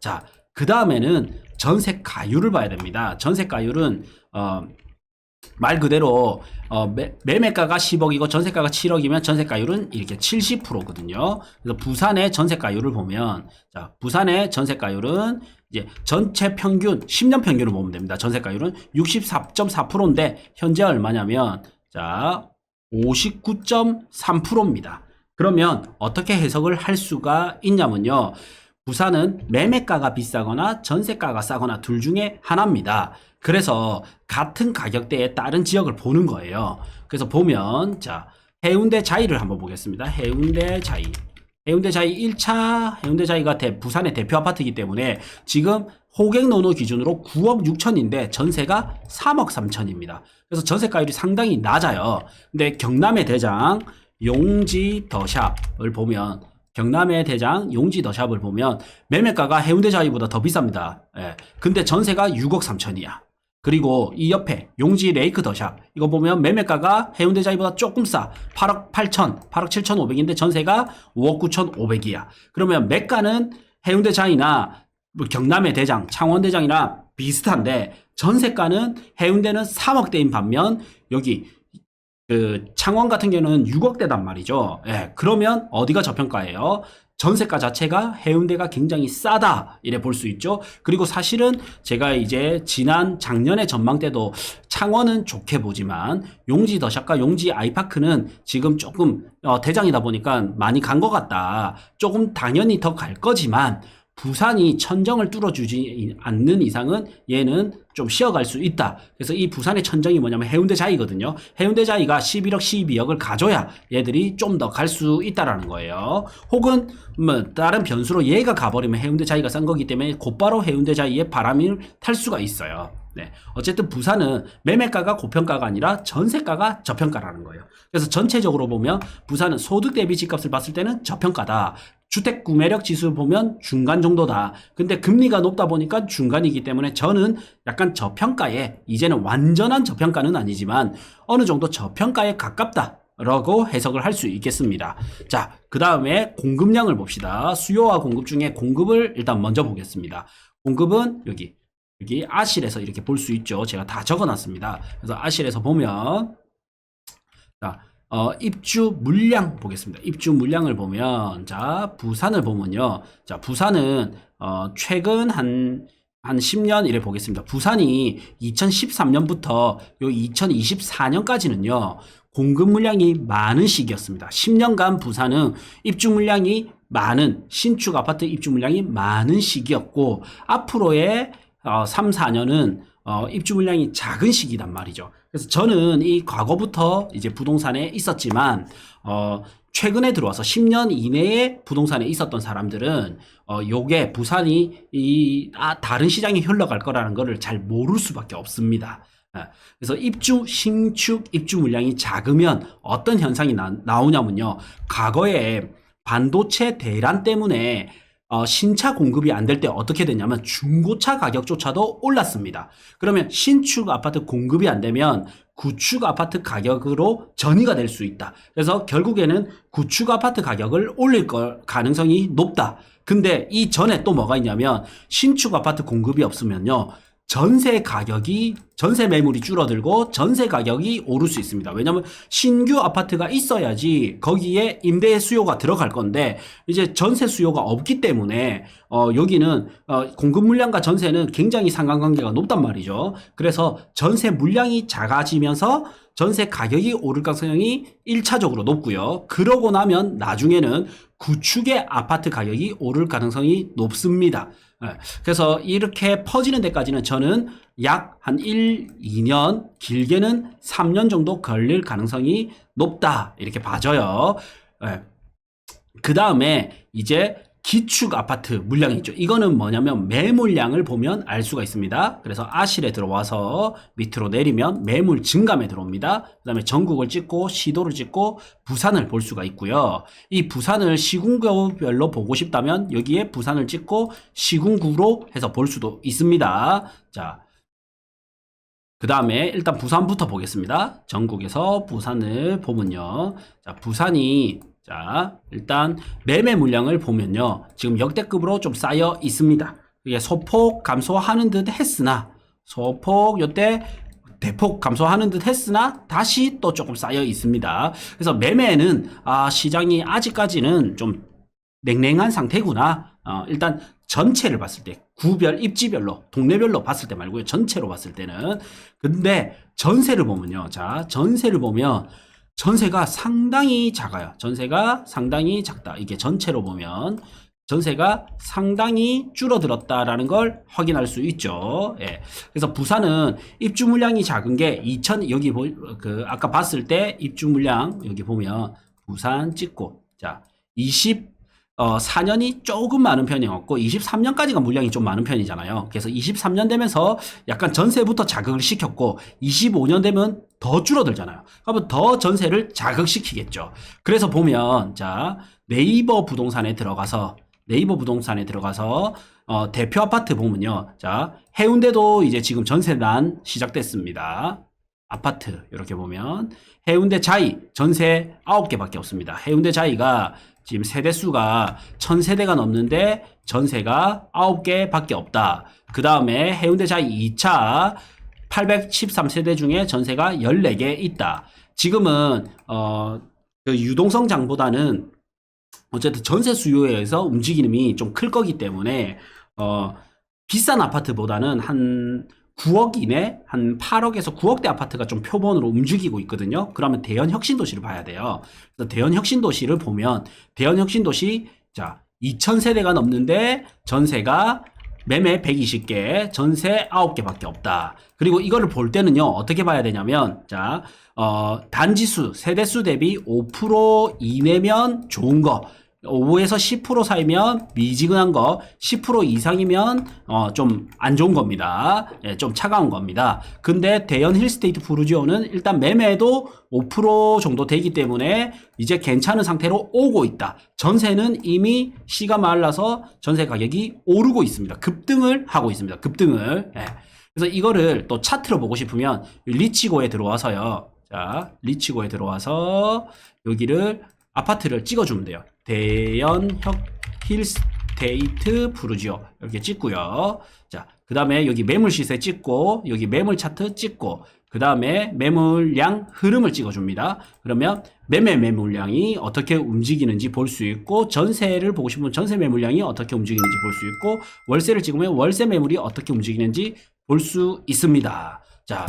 자, 그 다음에는 전세 가율을 봐야 됩니다. 전세 가율은 어, 말 그대로 어, 매, 매매가가 10억이고 전세가가 7억이면 전세가율은 이렇게 70%거든요. 그래서 부산의 전세가율을 보면 자, 부산의 전세가율은 이제 전체 평균 10년 평균을 보면 됩니다. 전세가율은 64.4%인데 현재 얼마냐면 자, 59.3%입니다. 그러면 어떻게 해석을 할 수가 있냐면요. 부산은 매매가가 비싸거나 전세가가 싸거나 둘 중에 하나입니다. 그래서 같은 가격대에 다른 지역을 보는 거예요. 그래서 보면 자 해운대 자이를 한번 보겠습니다. 해운대 자이. 해운대 자이 1차 해운대 자이가 대, 부산의 대표 아파트이기 때문에 지금 호객노노 기준으로 9억 6천인데 전세가 3억 3천입니다. 그래서 전세가율이 상당히 낮아요. 근데 경남의 대장 용지 더샵을 보면 경남의 대장 용지 더샵을 보면 매매가가 해운대 자이보다 더 비쌉니다. 예. 근데 전세가 6억 3천이야. 그리고 이 옆에 용지 레이크 더샵 이거 보면 매매가가 해운대 자이보다 조금 싸 8억 8천 8억 7천 5백인데 전세가 5억 9천 5백이야 그러면 매가는 해운대 자이나 뭐 경남의 대장 창원 대장이나 비슷한데 전세가는 해운대는 3억대인 반면 여기 그 창원 같은 경우는 6억대단 말이죠. 예, 그러면 어디가 저평가예요? 전세가 자체가 해운대가 굉장히 싸다 이래 볼 수 있죠. 그리고 사실은 제가 이제 지난 작년의 전망 때도 창원은 좋게 보지만 용지 더샵과 용지 아이파크는 지금 조금 어, 대장이다 보니까 많이 간 것 같다. 조금 당연히 더 갈 거지만 부산이 천정을 뚫어주지 않는 이상은 얘는 좀 쉬어갈 수 있다. 그래서 이 부산의 천정이 뭐냐면 해운대 자이거든요. 해운대 자이가 11억, 12억을 가져야 얘들이 좀 더 갈 수 있다라는 거예요. 혹은 뭐 다른 변수로 얘가 가버리면 해운대 자이가 싼 거기 때문에 곧바로 해운대 자이의 바람을 탈 수가 있어요. 네. 어쨌든 부산은 매매가가 고평가가 아니라 전세가가 저평가라는 거예요. 그래서 전체적으로 보면 부산은 소득 대비 집값을 봤을 때는 저평가다. 주택 구매력 지수 보면 중간 정도다. 근데 금리가 높다 보니까 중간이기 때문에 저는 약간 저평가에 이제는 완전한 저평가는 아니지만 어느 정도 저평가에 가깝다. 라고 해석을 할 수 있겠습니다. 자, 그 다음에 공급량을 봅시다. 수요와 공급 중에 공급을 일단 먼저 보겠습니다. 공급은 여기, 여기 아실에서 이렇게 볼 수 있죠. 제가 다 적어 놨습니다. 그래서 아실에서 보면, 자, 어, 입주 물량 보겠습니다. 입주 물량을 보면, 자, 부산을 보면요. 자, 부산은, 어, 최근 한, 한 10년 이래 보겠습니다. 부산이 2013년부터 요 2024년까지는요, 공급 물량이 많은 시기였습니다. 10년간 부산은 입주 물량이 많은, 신축 아파트 입주 물량이 많은 시기였고, 앞으로의 어, 3, 4년은 어, 입주 물량이 작은 시기단 말이죠. 그래서 저는 이 과거부터 이제 부동산에 있었지만, 어, 최근에 들어와서 10년 이내에 부동산에 있었던 사람들은, 어, 요게 부산이 이, 아, 다른 시장에 흘러갈 거라는 거를 잘 모를 수밖에 없습니다. 예, 그래서 입주, 신축 입주 물량이 작으면 어떤 현상이 나, 나오냐면요. 과거에 반도체 대란 때문에 어, 신차 공급이 안 될 때 어떻게 되냐면 중고차 가격조차도 올랐습니다. 그러면 신축 아파트 공급이 안 되면 구축 아파트 가격으로 전이가 될 수 있다. 그래서 결국에는 구축 아파트 가격을 올릴 걸 가능성이 높다. 근데 이 전에 또 뭐가 있냐면 신축 아파트 공급이 없으면요. 전세 가격이 전세 매물이 줄어들고 전세 가격이 오를 수 있습니다. 왜냐하면 신규 아파트가 있어야지 거기에 임대 수요가 들어갈 건데 이제 전세 수요가 없기 때문에 어 여기는 어 공급 물량과 전세는 굉장히 상관관계가 높단 말이죠. 그래서 전세 물량이 작아지면서 전세 가격이 오를 가능성이 1차적으로 높고요. 그러고 나면 나중에는 구축의 아파트 가격이 오를 가능성이 높습니다. 예, 그래서 이렇게 퍼지는 데까지는 저는 약 한 1, 2년, 길게는 3년 정도 걸릴 가능성이 높다. 이렇게 봐져요. 그 다음에 이제 기축 아파트 물량이 있죠. 이거는 뭐냐면 매물량을 보면 알 수가 있습니다. 그래서 아실에 들어와서 밑으로 내리면 매물 증감에 들어옵니다. 그 다음에 전국을 찍고 시도를 찍고 부산을 볼 수가 있고요. 이 부산을 시군구별로 보고 싶다면 여기에 부산을 찍고 시군구로 해서 볼 수도 있습니다. 자, 그 다음에 일단 부산부터 보겠습니다. 전국에서 부산을 보면요. 자, 부산이 자, 일단 매매 물량을 보면요. 지금 역대급으로 좀 쌓여 있습니다. 이게 소폭 감소하는 듯 했으나 소폭 요때 대폭 감소하는 듯 했으나 다시 또 조금 쌓여 있습니다. 그래서 매매는 아, 시장이 아직까지는 좀 냉랭한 상태구나. 어, 일단 전체를 봤을 때 구별 입지별로 동네별로 봤을 때 말고요. 전체로 봤을 때는 근데 전세를 보면요. 자, 전세를 보면 전세가 상당히 작아요. 전세가 상당히 작다. 이게 전체로 보면 전세가 상당히 줄어들었다라는 걸 확인할 수 있죠. 예. 그래서 부산은 입주 물량이 작은 게 2000 여기 보, 그 아까 봤을 때 입주 물량 여기 보면 부산 찍고 자, 20 어, 4년이 조금 많은 편이었고 23년까지가 물량이 좀 많은 편이잖아요. 그래서 23년 되면서 약간 전세부터 자극을 시켰고 25년 되면 더 줄어들잖아요. 그러면 더 전세를 자극시키겠죠. 그래서 보면 자 네이버 부동산에 들어가서 네이버 부동산에 들어가서 어, 대표 아파트 보면요. 자 해운대도 이제 지금 전세난 시작됐습니다. 아파트 이렇게 보면 해운대 자이 전세 9개밖에 없습니다. 해운대 자이가 지금 세대 수가 1000세대가 넘는데 전세가 9개밖에 없다. 그 다음에 해운대 자이 2차 813세대 중에 전세가 14개 있다. 지금은 어, 그 유동성 장보다는 어쨌든 전세 수요에 의해서 움직임이 좀 클 거기 때문에 어, 비싼 아파트보다는 한 9억 이내 한 8억에서 9억대 아파트가 좀 표본으로 움직이고 있거든요. 그러면 대연 혁신 도시를 봐야 돼요. 그래서 대연 혁신 도시를 보면 대연 혁신 도시 자 2,000세대가 넘는데 전세가 매매 120개, 전세 9개밖에 없다. 그리고 이거를 볼 때는요, 어떻게 봐야 되냐면, 자, 어, 단지수, 세대수 대비 5% 이내면 좋은 거, 5에서 10% 사이면 미지근한 거, 10% 이상이면 어, 좀 안 좋은 겁니다. 예, 좀 차가운 겁니다. 근데 대연 힐스테이트 부르지오는 일단 매매도 5% 정도 되기 때문에 이제 괜찮은 상태로 오고 있다. 전세는 이미 시가 말라서 전세 가격이 오르고 있습니다. 급등을 하고 있습니다. 급등을. 예. 그래서 이거를 또 차트로 보고 싶으면 리치고에 들어와서요. 자, 리치고에 들어와서 여기를 아파트를 찍어주면 돼요. 대연 혁 힐스테이트 부르지오 이렇게 찍고요. 자, 그 다음에 여기 매물 시세 찍고 여기 매물 차트 찍고 그 다음에 매물량 흐름을 찍어줍니다. 그러면 매매 매물량이 어떻게 움직이는지 볼 수 있고 전세를 보고 싶으면 전세 매물량이 어떻게 움직이는지 볼 수 있고 월세를 찍으면 월세 매물이 어떻게 움직이는지 볼 수 있습니다. 자,